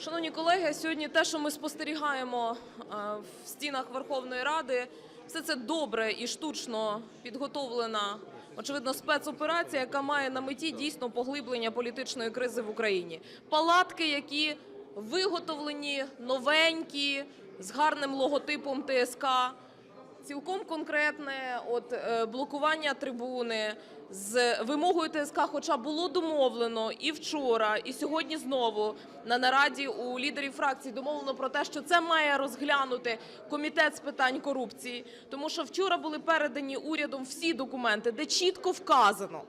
Шановні колеги, сьогодні те, що ми спостерігаємо е, в стінах Верховної Ради, все це добре і штучно підготовлена, очевидно, спецоперація, яка має на меті дійсно поглиблення політичної кризи в Україні. Палатки, які виготовлені новенькі, з гарним логотипом ТСК, Цілком конкретне от е, блокування трибуни з вимогою ТСК, хоча було домовлено і вчора, і сьогодні знову на нараді у лідерів фракцій домовлено про те, що це має розглянути комітет з питань корупції, тому що вчора були передані урядом всі документи, де чітко вказано.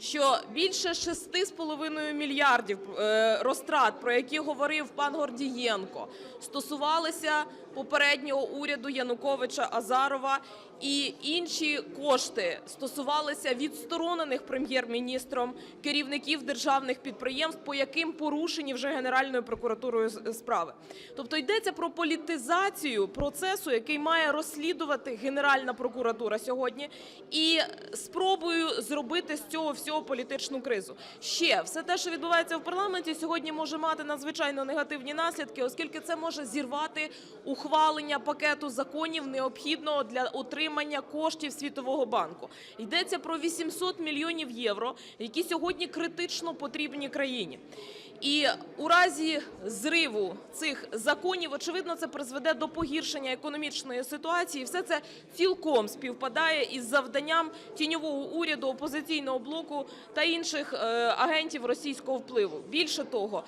Що більше 6,5 мільярдів е, розтрат, про які говорив пан Гордієнко, стосувалися попереднього уряду Януковича Азарова, і інші кошти стосувалися відсторонених прем'єр-міністром керівників державних підприємств, по яким порушені вже Генеральною прокуратурою справи. Тобто йдеться про політизацію процесу, який має розслідувати Генеральна прокуратура сьогодні, і спробую зробити з цього всього політичну кризу. Ще все те, що відбувається в парламенті, сьогодні може мати надзвичайно негативні наслідки, оскільки це може зірвати ухвалення пакету законів необхідного для отримання коштів Світового банку. Йдеться про 800 мільйонів євро, які сьогодні критично потрібні країні. І у разі зриву цих законів, очевидно, це призведе до погіршення економічної ситуації. Все це цілком співпадає із завданням тіньового уряду, опозиційного блоку та інших е, агентів російського впливу. Більше того,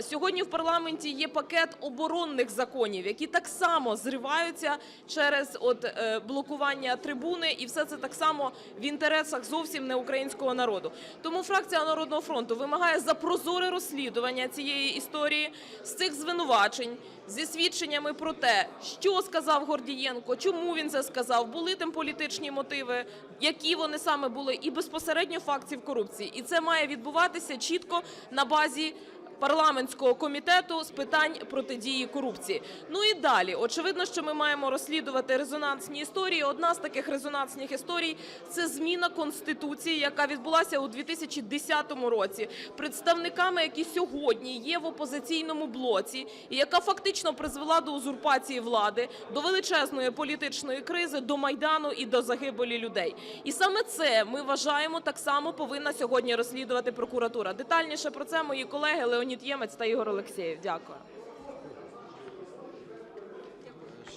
сьогодні в парламенті є пакет оборонних законів, які так само зриваються через от е, блокування трибуни, і все це так само в інтересах зовсім не українського народу. Тому фракція Народного фронту вимагає за прозоре розслідування цієї історії з цих звинувачень зі свідченнями про те, що сказав Гордієнко, чому він це сказав, були там політичні мотиви, які вони саме були, і безпосередньо фактів корупції. І це має відбуватися чітко на базі парламентського комітету з питань протидії корупції. Ну і далі, очевидно, що ми маємо розслідувати резонансні історії. Одна з таких резонансних історій це зміна конституції, яка відбулася у 2010 році представниками, які сьогодні є в опозиційному блоці, і яка фактично призвела до узурпації влади, до величезної політичної кризи, до майдану і до загибелі людей. І саме це ми вважаємо так само повинна сьогодні розслідувати прокуратура. Детальніше про це мої колеги Леонід Ємець та Ігор Олексєєв. Дякую.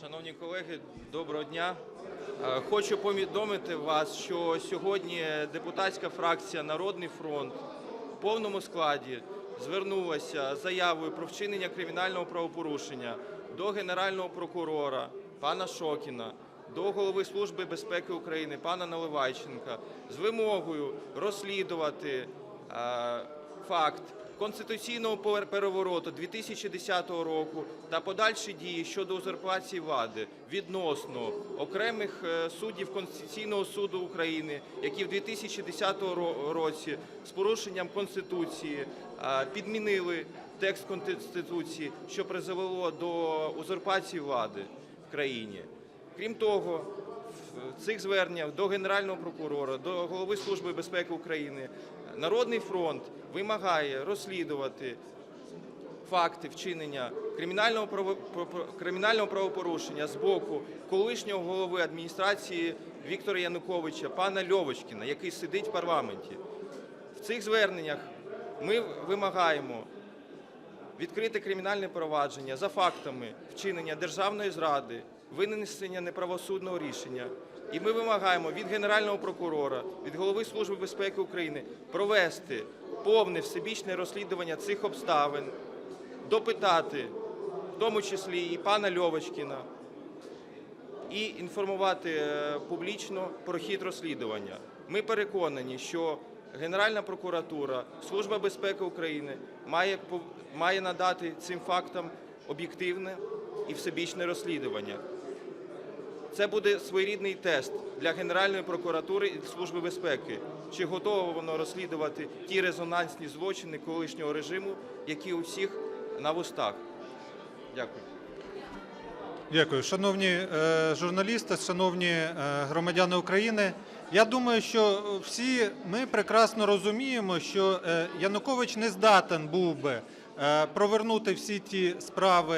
Шановні колеги, доброго дня. Е, Хочу повідомити вас, що сьогодні депутатська фракція Народний фронт в повному складі звернулася заявою про вчинення кримінального правопорушення до генерального прокурора пана Шокіна, до голови Служби безпеки України пана Наливайченка з вимогою розслідувати е, факт конституційного пер- перевороту 2010 року та подальші дії щодо узурпації влади відносно окремих е, суддів Конституційного суду України, які в 2010 ро- році з порушенням конституції е, підмінили текст конституції, що призвело до узурпації влади в країні. Крім того, в цих зверненнях до Генерального прокурора, до голови Служби безпеки України Народний фронт вимагає розслідувати факти вчинення кримінального кримінального правопорушення з боку колишнього голови адміністрації Віктора Януковича, пана Льовочкіна, який сидить в парламенті. В цих зверненнях ми вимагаємо відкрити кримінальне провадження за фактами вчинення державної зради, винесення неправосудного рішення. І ми вимагаємо від Генерального прокурора, від голови Служби безпеки України провести повне всебічне розслідування цих обставин, допитати, в тому числі і пана Льовочкіна, і інформувати е, публічно про хід розслідування. Ми переконані, що Генеральна прокуратура, Служба безпеки України має, має надати цим фактам об'єктивне і всебічне розслідування. Це буде своєрідний тест для Генеральної прокуратури і Служби безпеки, чи готово воно розслідувати ті резонансні злочини колишнього режиму, які у всіх на вустах. Дякую. Дякую. Шановні е, журналісти, шановні е, громадяни України. Я думаю, що всі ми прекрасно розуміємо, що е, Янукович не здатен був би провернути всі ті справи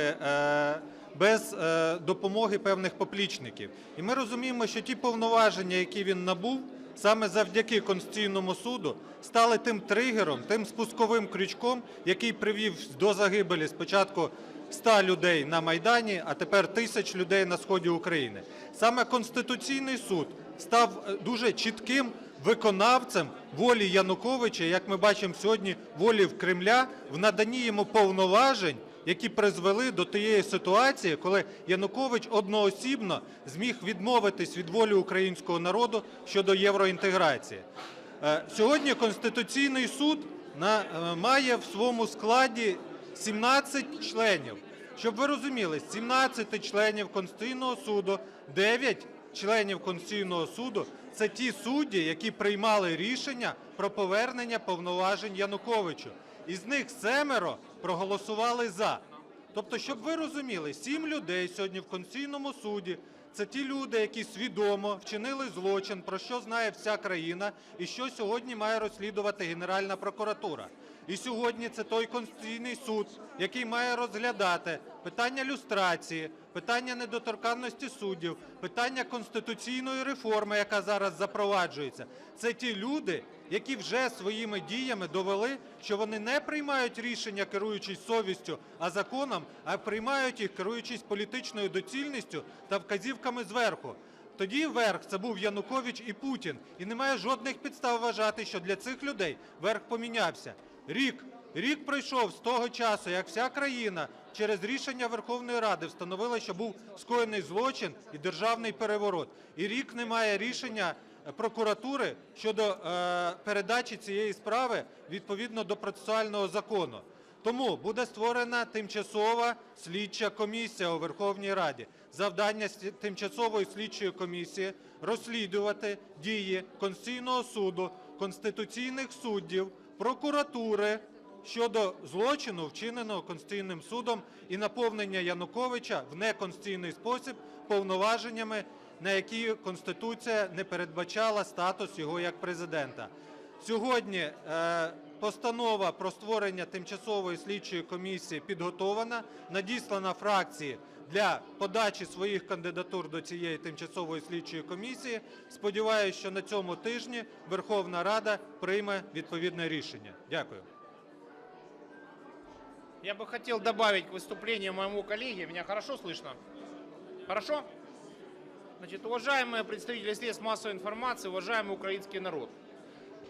без е, допомоги певних поплічників. І ми розуміємо, що ті повноваження, які він набув, саме завдяки Конституційному суду, стали тим тригером, тим спусковим крючком, який привів до загибелі спочатку 100 людей на Майдані, а тепер тисяч людей на сході України. Саме Конституційний суд став е, дуже чітким виконавцем волі Януковича, як ми бачимо сьогодні, волі в Кремля в наданні йому повноважень, які призвели до тієї ситуації, коли Янукович одноосібно зміг відмовитись від волі українського народу щодо євроінтеграції. Е, Сьогодні Конституційний суд е, має в своєму складі 17 членів. Щоб ви розуміли, з 17 членів Конституційного суду 9 членів Конституційного суду це ті судді, які приймали рішення про повернення повноважень Януковичу. Із них семеро проголосували за. Тобто, щоб ви розуміли, сім людей сьогодні в Конституційному суді це ті люди, які свідомо вчинили злочин, про що знає вся країна, і що сьогодні має розслідувати Генеральна прокуратура. І сьогодні це той Конституційний суд, який має розглядати питання люстрації, питання недоторканності суддів, питання конституційної реформи, яка зараз запроваджується. Це ті люди, які вже своїми діями довели, що вони не приймають рішення, керуючись совістю, а законом, а приймають їх, керуючись політичною доцільністю та вказівками зверху. Тоді верх це був Янукович і Путін, і немає жодних підстав вважати, що для цих людей верх помінявся. Рік рік пройшов з того часу, як вся країна через рішення Верховної Ради встановила, що був скоєний злочин і державний переворот. І рік немає рішення прокуратури щодо е, передачі цієї справи відповідно до процесуального закону. Тому буде створена тимчасова слідча комісія у Верховній Раді. Завдання тимчасової слідчої комісії розслідувати дії Конституційного суду, конституційних суддів, прокуратури щодо злочину, вчиненого Конституційним судом і наповнення Януковича в неконституційний спосіб повноваженнями, на які Конституція не передбачала статус його як президента. Сьогодні е, постанова про створення тимчасової слідчої комісії підготована, надіслана фракції для подачі своїх кандидатур до цієї тимчасової слідчої комісії. Сподіваюся, що на цьому тижні Верховна Рада прийме відповідне рішення. Дякую. Я бы хотел добавить к выступлению моему коллеге. Меня хорошо слышно? Хорошо? Значит, уважаемые представители средств массовой информации, уважаемый украинский народ.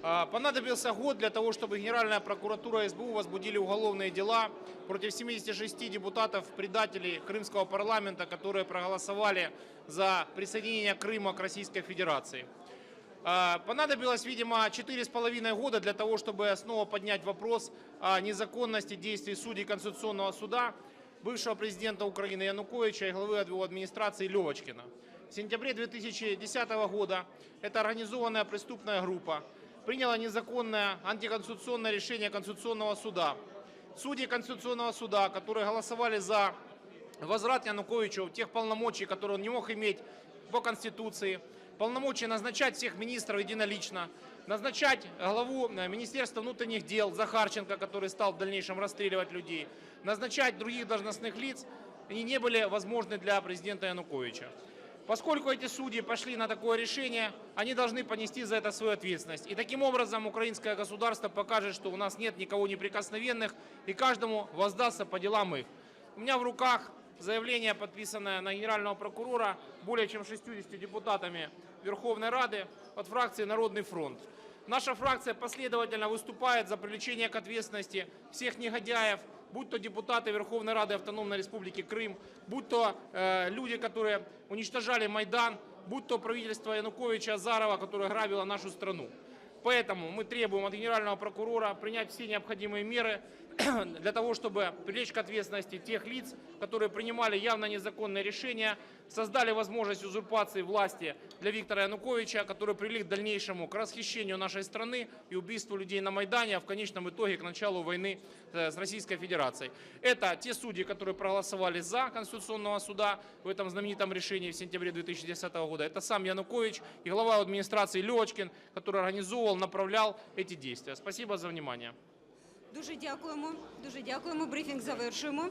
А, Понадобился год для того, чтобы Генеральная прокуратура и СБУ возбудили уголовные дела против 76 депутатов-предателей Крымского парламента, которые проголосовали за присоединение Крыма к Российской Федерации. А, Понадобилось, видимо, 4,5 года для того, чтобы снова поднять вопрос о незаконности действий судей Конституционного суда, бывшего президента Украины Януковича и главы его администрации Левочкина. В сентябре 2010 года эта организованная преступная группа приняла незаконное антиконституционное решение Конституционного суда. Судьи Конституционного суда, которые голосовали за возврат Януковичу тех полномочий, которые он не мог иметь по Конституции, полномочия назначать всех министров единолично, назначать главу э, Министерства внутренних дел Захарченко, который стал в дальнейшем расстреливать людей, назначать других должностных лиц, они не были возможны для президента Януковича. Поскольку эти судьи пошли на такое решение, они должны понести за это свою ответственность. И таким образом украинское государство покажет, что у нас нет никого неприкосновенных, и каждому воздастся по делам их. У меня в руках заявление, подписанное на генерального прокурора более чем 60 депутатами Верховной Рады от фракции «Народный фронт». Наша фракция последовательно выступает за привлечение к ответственности всех негодяев, будь то депутаты Верховной Рады Автономной Республики Крым, будь то э, люди, которые уничтожали Майдан, будь то правительство Януковича Азарова, которое грабило нашу страну. Поэтому мы требуем от генерального прокурора принять все необходимые меры для того, чтобы привлечь к ответственности тех лиц, которые принимали явно незаконные решения, создали возможность узурпации власти для Виктора Януковича, который привели к дальнейшему к расхищению нашей страны и убийству людей на Майдане, а в конечном итоге к началу войны э, с Российской Федерацией. Это те судьи, которые проголосовали за Конституционного суда в этом знаменитом решении в сентябре 2010 года. Это сам Янукович и глава администрации Левочкин, который организовывал, направлял эти действия. Спасибо за внимание. Дуже дякуємо. Дуже дякуємо. Брифінг завершуємо.